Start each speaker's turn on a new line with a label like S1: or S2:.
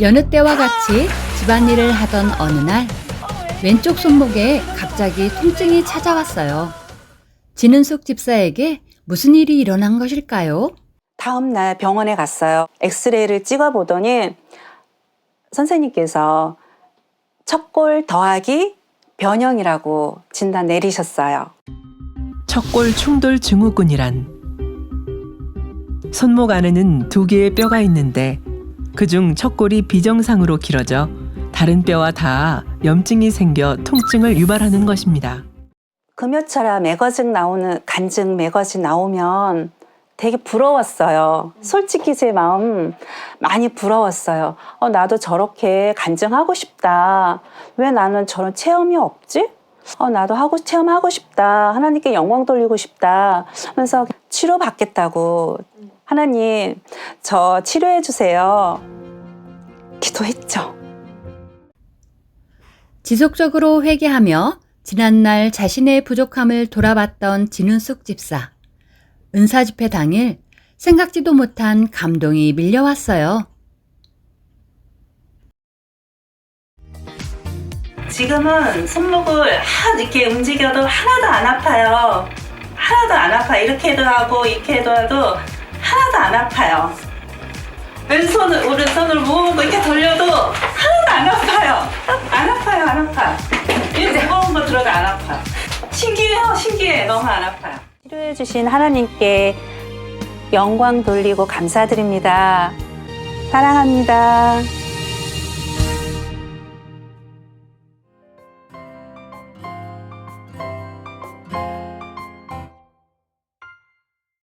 S1: 여느 때와 같이 집안일을 하던 어느 날 왼쪽 손목에 갑자기 통증이 찾아왔어요. 진은숙 집사에게 무슨 일이 일어난 것일까요?
S2: 다음 날 병원에 갔어요. 엑스레이를 찍어 보더니 선생님께서 척골 더하기 변형이라고 진단 내리셨어요.
S3: 척골 충돌 증후군이란 손목 안에는 두 개의 뼈가 있는데 그중 척골이 비정상으로 길어져 다른 뼈와 닿아 염증이 생겨 통증을 유발하는 것입니다.
S2: 금요철에 매거진 나오는 간증 매거진 나오면 되게 부러웠어요. 솔직히 제 마음 많이 부러웠어요. 어, 나도 저렇게 간증하고 싶다. 왜 나는 저런 체험이 없지? 어, 나도 하고 체험하고 싶다. 하나님께 영광 돌리고 싶다. 하면서 치료 받겠다고 하나님 저 치료해 주세요. 기도했죠.
S1: 지속적으로 회개하며 지난날 자신의 부족함을 돌아봤던 진은숙 집사. 은사 집회 당일 생각지도 못한 감동이 밀려왔어요.
S2: 지금은 손목을 하 이렇게 움직여도 하나도 안 아파요. 하나도 안 아파. 이렇게도 하고 이렇게 해도 해도 하나도 안 아파요. 왼손을 오른손을 모으고 이렇게 돌려도 하나도 안 아파요. 안 아파요, 안 아파. 이 무거운 거 들어도 안 아파. 신기해요, 신기해. 너무 안 아파요. 치료해 주신 하나님께 영광 돌리고 감사드립니다. 사랑합니다.